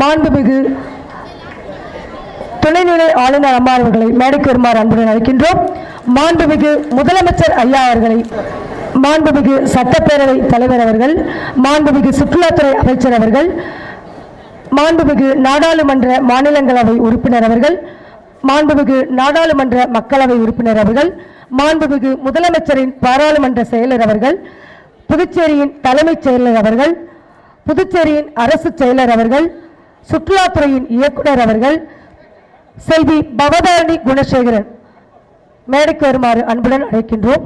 மாண்புமிகு துணைநிலை ஆளுநர் அம்மா அவர்களை மேடைக்கு வருமாறு அன்புடன் அழைக்கின்றோம். மாண்புமிகு முதலமைச்சர் ஐயா அவர்களை மாண்புமிகு சட்டப்பேரவை தலைவர் அவர்கள் மாண்புமிகு சுற்றுலாத்துறை அமைச்சர் அவர்கள் மாண்புமிகு நாடாளுமன்ற மாநிலங்களவை உறுப்பினர் அவர்கள் மாண்புமிகு நாடாளுமன்ற மக்களவை உறுப்பினர் அவர்கள் மாண்புமிகு முதலமைச்சரின் பாராளுமன்ற செயலர் அவர்கள் புதுச்சேரியின் தலைமைச் செயலர் அவர்கள் புதுச்சேரியின் அரசு செயலர் அவர்கள் சுற்றுலாத்துறையின் இயக்குனர் அவர்கள் செல்வி பவதாரணி குணசேகரன். மேடைக்கு வருமாறு அன்புடன் அழைக்கின்றோம்.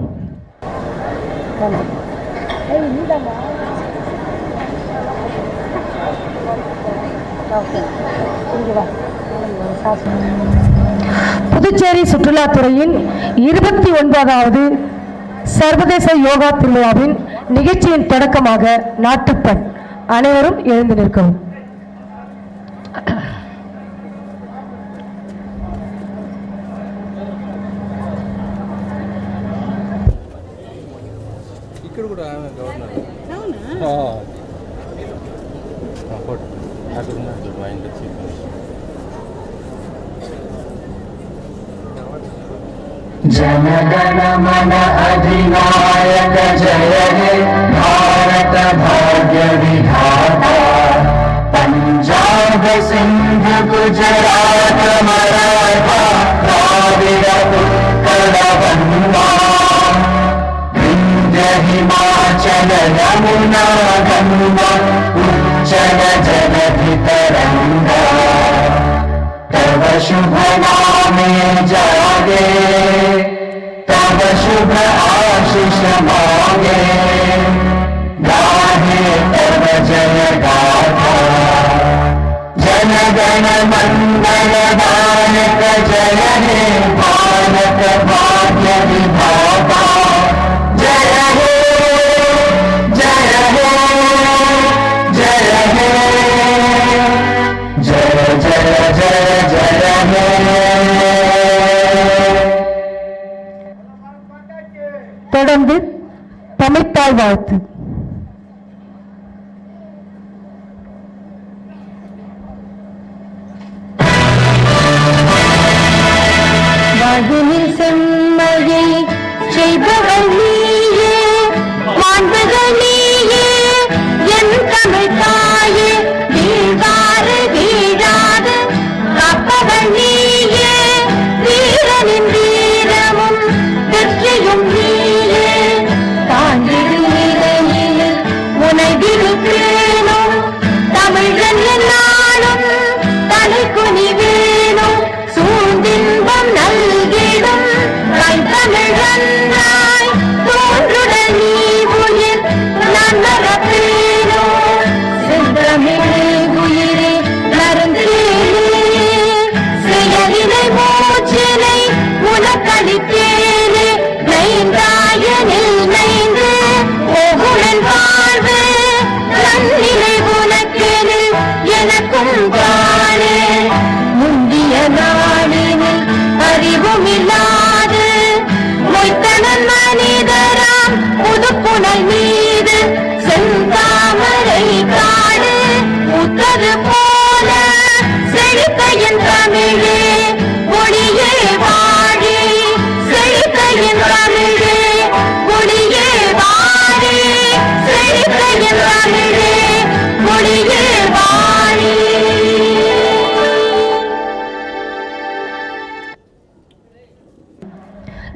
புதுச்சேரி சுற்றுலாத்துறையின் இருபத்தி ஒன்பதாவது சர்வதேச யோகா திருவிழாவின் நிகழ்ச்சியின் தொடக்கமாக நாட்டுப்பண் அனைவரும் எழுந்து நிற்கவும். ఇక్కడ కూడా ఆమె గవర్నర్ ఆ. ఆ, ఫోటో. అక్కడ ఉన్నాడు చూడు, ఆయన తెచ్చి ఇవ్వండి. जनगण मन अधिनायक जय हे भारत भाग्य विधाता सिंध गुजरात मराठा द्राविड उत्कल बंगा विंध्य हिमाचल यमुना गंगा उज्जल जलधि तरंगा तव शुभ नामे जागे तव शुभ आशीष मांगे गाहे तव जय गाथा जन गण मंगल दायक जय हे भारत भाग्य विधाता जय हे जय हे जय हे जय जय जय जय हे தொடர்ந்து தமிழ்த்தாய் வாழ்த்து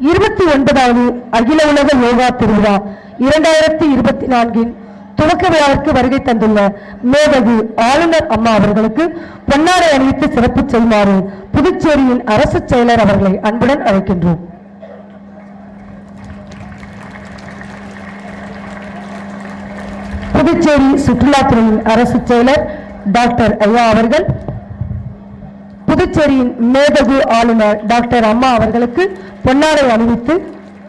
இருபத்தி ஒன்பதாவது அகில உலக யோகா திருவிழா இரண்டாயிரத்தி இருபத்தி நான்கின் துவக்க விழாவிற்கு வருகை தந்துள்ள மேதகு ஆளுநர் அம்மா அவர்களுக்கு பொன்னாடை அணிவித்து சிறப்பு செய்யுமாறு புதுச்சேரியின் அரசு செயலர் அவர்களை அன்புடன் அழைக்கின்றோம். புதுச்சேரி சுற்றுலாத்துறையின் அரசு செயலர் டாக்டர் ஐயா அவர்கள் புதுச்சேரியின் மேதகு ஆளுநர் டாக்டர் அம்மா அவர்களுக்கு பொன்னாடை அணிவித்து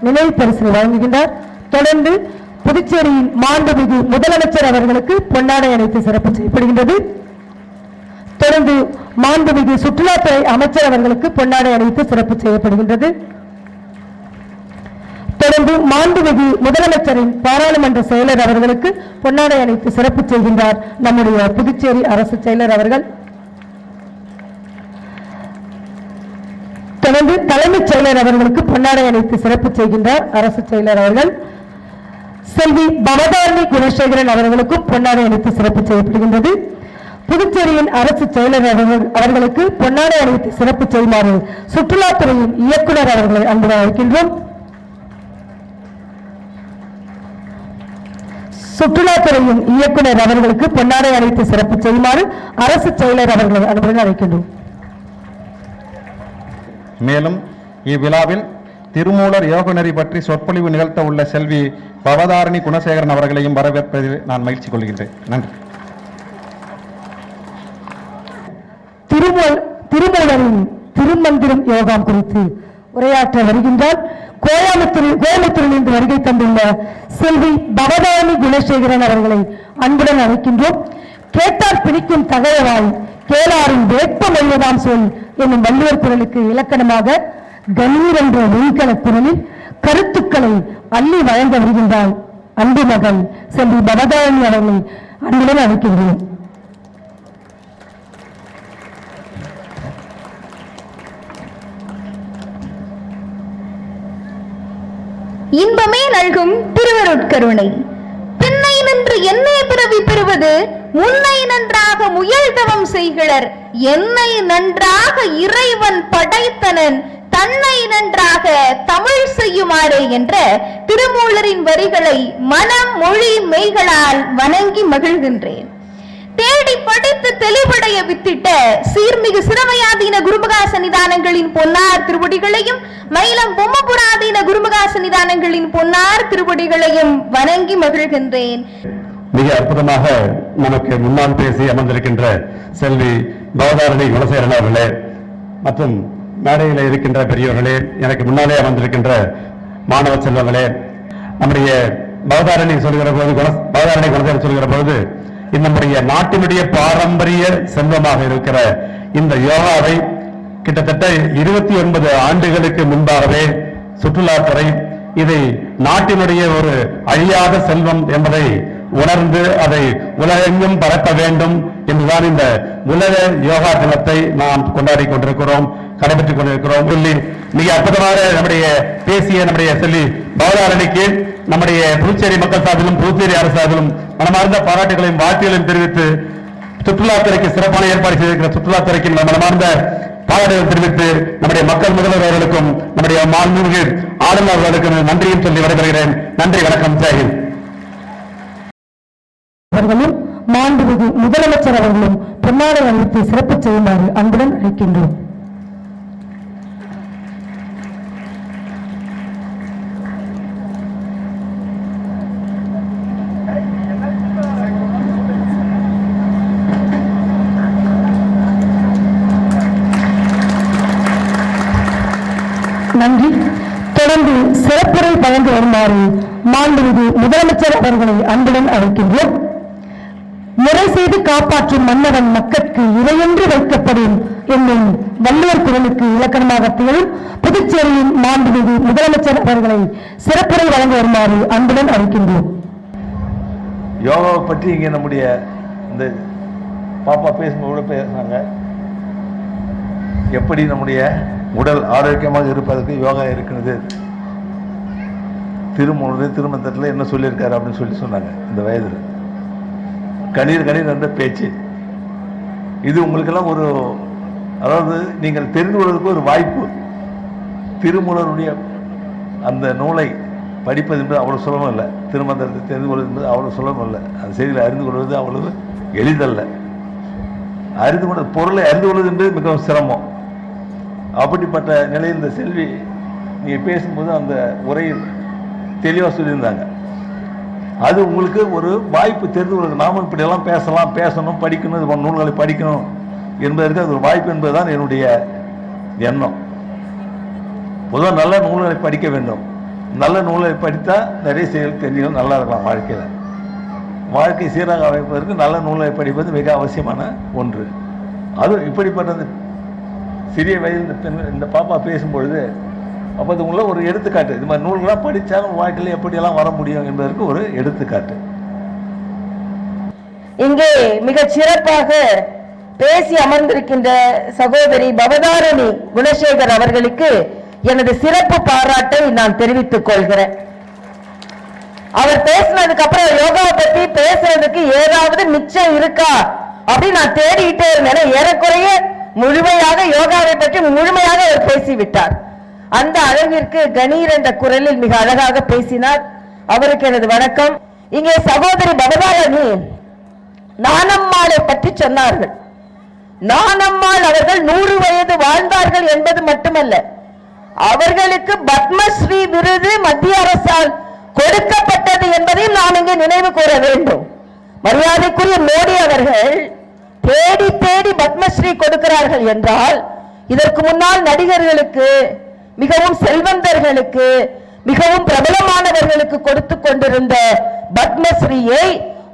நினைவு பரிசு வழங்குகின்றார். தொடர்ந்து புதுச்சேரியின் மாண்புமிகு முதலமைச்சர் அவர்களுக்கு பொன்னாடை அணிவித்து சிறப்பு செய்யப்படுகின்றது. தொடர்ந்து மாண்புமிகு சுற்றுலாத்துறை அமைச்சர் அவர்களுக்கு பொன்னாடை அணிவித்து சிறப்பு செய்யப்படுகின்றது. தொடர்ந்து மாண்புமிகு முதலமைச்சரின் பாராளுமன்ற செயலர் அவர்களுக்கு பொன்னாடை அணிவித்து சிறப்பு செய்கின்றார் நம்முடைய புதுச்சேரி அரசு செயலர் அவர்கள். தொடர்ந்து தலைமைச் செயலர் அவர்களுக்கு பொன்னாடை அணிவித்து சிறப்பு செய்கின்றார். அரசு செயலர் அவர்கள் செல்வி பவதாரணி குணசேகரன் அவர்களுக்கும் பொன்னாடை அணிவித்து சிறப்பு செய்யப்படுகின்றது. புதுச்சேரியின் அரசு செயலர் அவர்கள்- அவர்களுக்கு பொன்னாடை அணிவித்து சிறப்பு செய்யுமாறு சுற்றுலாத்துறையின் இயக்குனர் அவர்களை அன்புடன் அழைக்கின்றோம். சுற்றுலாத்துறையின் இயக்குனர் அவர்களுக்கு பொன்னாடை அணிவித்து சிறப்பு செய்யுமாறு அரசு செயலர் அவர்களை அன்புடன் அழைக்கின்றோம். மேலும் இவ்விழாவில் திருமூலர் யோகநெறி பற்றி சொற்பொழிவு நிகழ்த்த உள்ள செல்வி பவதாரணி குணசேகரன் அவர்களையும் வரவேற்பதில் நான் மகிழ்ச்சி கொள்கின்றேன். நன்றி. திருமூல் திருமூலரின் திருமந்திரம் யோகாம் குறித்து உரையாற்ற வருகின்றார். கோயம்புத்தூர் இன்று வருகை தந்துள்ள செல்வி பவதானி குணசேகரன் அவர்களை அன்புடன் அழைக்கின்றோம். கேட்டார் பிடிக்கும் தகையவாய் கேளாரின் வேப்பம் எழுதாம் சொல் என்னும் வள்ளுவர் குரலுக்கு இலக்கணமாக கணீர் என்ற விண்கல குரலில் கருத்துக்களை அள்ளி வழங்க வருகின்றார் அன்பு மகன் செல்வி பவதாரணி அவர்களை அன்புடன் அழைக்கின்றேன். இன்பமே நல்கும் திருவருட்கருணை. பின்னை நின்று என்னை பிறவி பெறுவது உன்னை நன்றாக முயல் தவம் செய்கிறர். என்னை நன்றாக இறைவன் படைத்தனன். தன்னை நன்றாக தமிழ் செய்யுமாறு என்ற திருமூலரின் வரிகளை மனம் மொழி மெய்களால் வணங்கி மகிழ்கின்றேன். தேடி படித்து தெளிவடைய வித்திட்ட சீர்மிகு சிரமயாதீன குருமகா சன்னிதானங்களின் பொன்னார் திருவடிகளையும் மயிலம் பொம்மபுராதீன குருமகா சன்னிதானங்களின் பொன்னார் திருவடிகளையும் வணங்கி மகிழ்கின்றேன். மிக அற்புதமாக நமக்கு முன்னால் பேசி அமர்ந்திருக்கின்ற செல்வி பவதாரணி குணசேகரன் அவர்களே மற்றும் மேடையில் இருக்கின்ற பெரியவர்களே எனக்கு முன்னாலே அமர்ந்திருக்கின்ற மாணவ செல்வங்களே நம்முடைய பவதாரணி சொல்கிற போது பவதாரணி குணசேகரன் சொல்கிற போது நம்முடைய நாட்டினுடைய பாரம்பரிய செல்வமாக இருக்கிற இந்த யோகாவை கிட்டத்தட்ட இருபத்தி ஒன்பது ஆண்டுகளுக்கு முன்பாகவே சுற்றுலாத்துறை இதை நாட்டினுடைய ஒரு அழியாத செல்வம் என்பதை உணர்ந்து அதை உலகெங்கும் பரப்ப வேண்டும் என்றுதான் இந்த உலக யோகா தினத்தை நாம் கொண்டாடி கொண்டிருக்கிறோம் கடைபெற்றுக் கொண்டிருக்கிறோம். சொல்லி மிக அற்புதமாக நம்முடைய பேசிய நம்முடைய சொல்லி பவதாரணிக்கு நம்முடைய புதுச்சேரி மக்கள் சார்பிலும் புதுச்சேரி அரசு சார்பிலும் மனமார்ந்த பாராட்டுகளையும் வாழ்த்துகளையும் தெரிவித்து சுற்றுலாத்துறைக்கு சிறப்பான ஏற்பாடு செய்திருக்கிற சுற்றுலாத்துறைக்கு நம்ம மனமார்ந்த பாராட்டுகள் தெரிவித்து நம்முடைய மக்கள் முதல்வர் அவர்களுக்கும் நம்முடைய மாண்புமிகு ஆளுநர் அவர்களுக்கும் நன்றியும் சொல்லி விடைபெறுகிறேன். நன்றி வணக்கம். ஜெயஹிந்த் அவர்களும் மாண்புமிகு முதலமைச்சர் அவர்களும் பொன்னாடை அளித்து சிறப்பு செய்யுமாறு அன்புடன் அழைக்கின்றோம். நன்றி. தொடர்ந்து சிறப்புரை வழங்க வருமாறு மாண்புமிகு முதலமைச்சர் அவர்களை அன்புடன் அழைக்கின்றோம். முறை செய்து காப்பாற்றும் மன்னவன் மக்கட்கு இறையென்று வைக்கப்படும் என்னும் வள்ளுவர் குரலுக்கு இலக்கணமாக திகழும் புதுச்சேரியின் மாண்புமிகு முதலமைச்சர் அவர்களை சிறப்புரை வழங்க வருமாறு அன்புடன் அறிக்கின்றோம் யோகாவை பற்றி இங்கே நம்முடைய இந்த பாப்பா பேசும்போது கூட பேசுனாங்க எப்படி நம்முடைய உடல் ஆரோக்கியமாக இருப்பதற்கு யோகா இருக்கிறது? திருமூலர் திருமந்தத்தில் என்ன சொல்லியிருக்காரு அப்படின்னு சொல்லி சொன்னாங்க இந்த வயதில். கணீர் கணீர் என்ற பேச்சு. இது உங்களுக்கெல்லாம் ஒரு அதாவது நீங்கள் தெரிந்து கொள்வதற்கு ஒரு வாய்ப்பு. திருமூலருடைய அந்த நூலை படிப்பது என்பது அவ்வளோ சுலபம் இல்லை திருமந்திரத்தை தெரிந்து கொள்வது என்பது அவ்வளோ சுலபம் இல்லை அந்த செய்திகளை அறிந்து கொள்வது அவ்வளவு எளிதல்ல. அறிந்து கொண்ட பொருளை அறிந்து கொள்வது என்பது மிகவும் சிரமம். அப்படிப்பட்ட நிலையில் இந்த செல்வி நீங்கள் பேசும்போது அந்த உரையில் தெளிவாக சொல்லியிருந்தாங்க. அது உங்களுக்கு ஒரு வாய்ப்பு தெரிந்து கொள்வது நாமும் இப்படியெல்லாம் பேசலாம் பேசணும் படிக்கணும் இது நூல்களை படிக்கணும் என்பதற்கு அது ஒரு வாய்ப்பு என்பதுதான் என்னுடைய எண்ணம். பொதுவாக நல்ல நூல்களை படிக்க வேண்டும். நல்ல நூலை படித்தால் நிறைய செயல் தெரிஞ்சுகள் நல்லா இருக்கலாம் வாழ்க்கையில். வாழ்க்கை சீராக அமைப்பதற்கு நல்ல நூலை படிப்பது மிக அவசியமான ஒன்று. அது இப்படிப்பட்ட சிறிய வயதில் இந்த பெண் இந்த பாப்பா பேசும்பொழுது அப்போ இது உள்ள ஒரு எடுத்துக்காட்டு. இது மாதிரி நூல்களாக படித்தாலும் வாழ்க்கையில் எப்படியெல்லாம் வர முடியும் என்பதற்கு ஒரு எடுத்துக்காட்டு. இங்கே மிக சிறப்பாக பேசி அமர்ந்திருக்கின்ற சகோதரி பவதாரணி குணசேகர் அவர்களுக்கு எனது சிறப்பு பாராட்டை நான் தெரிவித்துக் கொள்கிறேன். அவர் பேசினதுக்கு அப்புறம் யோகாவை பத்தி பேசுறதுக்கு ஏதாவது மிச்சம் இருக்கா அப்படின்னு நான் தேடிட்டே இருந்தேன். ஏறக்குறைய முழுமையாக யோகாவை பற்றி முழுமையாக அவர் பேசிவிட்டார். அந்த அளவிற்கு கணீர் என்ற குரலில் மிக அழகாக பேசினார். அவருக்கு எனது வணக்கம். இங்கே சகோதரி பவதாரணி நானம்மாளை பற்றி சொன்னார்கள். நானம்மாள் அவர்கள் நூறு வயது வாழ்ந்தார்கள் என்பது மட்டுமல்ல அவர்களுக்கு பத்மஸ்ரீ விருது மத்திய அரசால் கொடுக்கப்பட்டது என்பதையும் நாம் இங்கே நினைவு கூற வேண்டும். மரியாதைக்குரிய மோடி அவர்கள் தேடி தேடி பத்மஸ்ரீ கொடுக்கிறார்கள் என்றால் இதற்கு முன்னால் நடிகர்களுக்கு மிகவும் செல்வந்தர்களுக்கு மிகவும் பிரபலமானவர்களுக்கு கொடுத்து கொண்டிருந்த பத்மஸ்ரீயை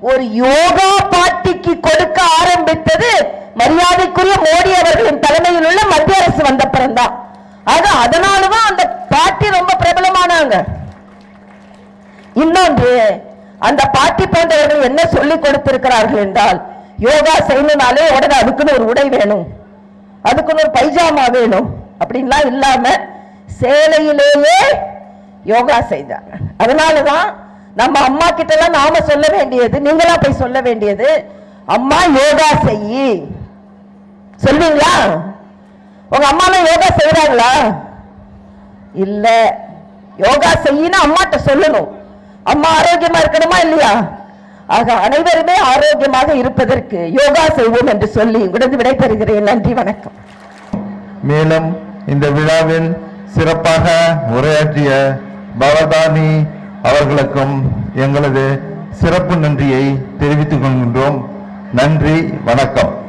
ஒரு யோகா பாட்டிக்கு கொடுக்க ஆரம்பித்தது மரியாதைக்குரிய மோடி அவர்களின் தலைமையில் உள்ள மத்திய அரசு வந்த பிறந்தான் ஆக அதனாலதான் அந்த பாட்டி ரொம்ப பிரபலமானாங்க. இன்னொன்று அந்த பாட்டி போன்றவர்கள் என்ன சொல்லிக் கொடுத்திருக்கிறார்கள் என்றால் யோகா செய்யணும்னாலே உடனே அதுக்குன்னு ஒரு உடை வேணும். அதுக்குன்னு ஒரு பைஜாமா வேணும். அப்படின்லாம் இல்லாம சேலையிலேயே யோகா செய்தாங்க அதனாலதான் நம்ம அம்மா கிட்ட எல்லாம் நாம சொல்ல வேண்டியது நீங்களா போய் சொல்ல வேண்டியது அம்மா யோகா செய்யி சொல்வீங்களா? உங்க அம்மாலாம் யோகா செய்யறாங்களா இல்ல. யோகா செய்யினா அம்மாட்ட சொல்லணும். அம்மா ஆரோக்கியமா இருக்கணுமா இல்லையா? ஆக அனைவருமே ஆரோக்கியமாக இருப்பதற்கு யோகா செய்வோம் என்று சொல்லி உடனே விடைபெறுகிறேன். நன்றி வணக்கம். மேலும் இந்த விழாவில் சிறப்பாக உரையாற்றிய பவதானி அவர்களுக்கும் எங்களது சிறப்பு நன்றியை தெரிவித்துக் கொள்கின்றோம். நன்றி வணக்கம்.